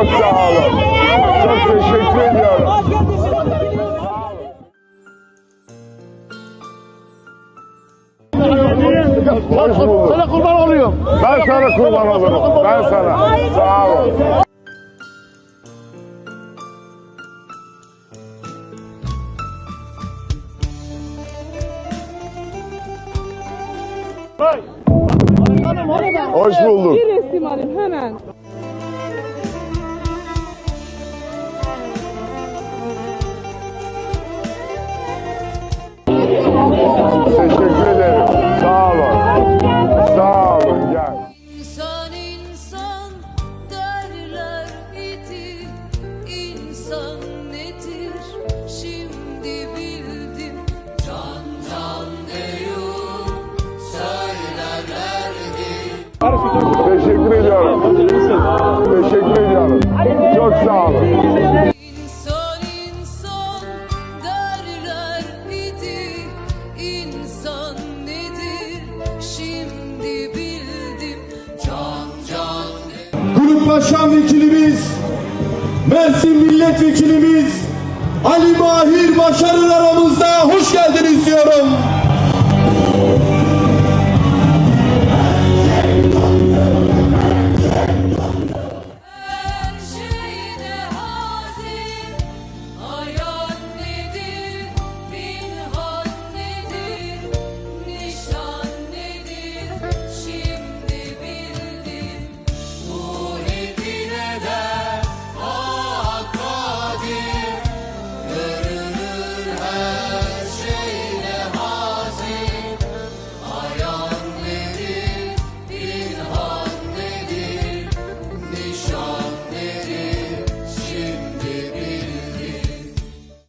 Çok sağ olun. Çok teşekkür ediyorum. Bulduk. Sana kurban oluyorum. Ben sana kurban olurum. Ben sana. Sağ olun. Hoş bulduk. Bir resim alayım hemen. İnsan nedir şimdi bildim Can can deyum söylerlerdi Teşekkür ediyorum. Teşekkür ediyorum. Çok sağ olun. İnsan insan derler idi İnsan nedir şimdi bildim Can can Grup Başkan Vekilimiz, Mersin Milletvekilimiz Ali Mahir Başarır aramızda hoş geldiniz diyorum. love.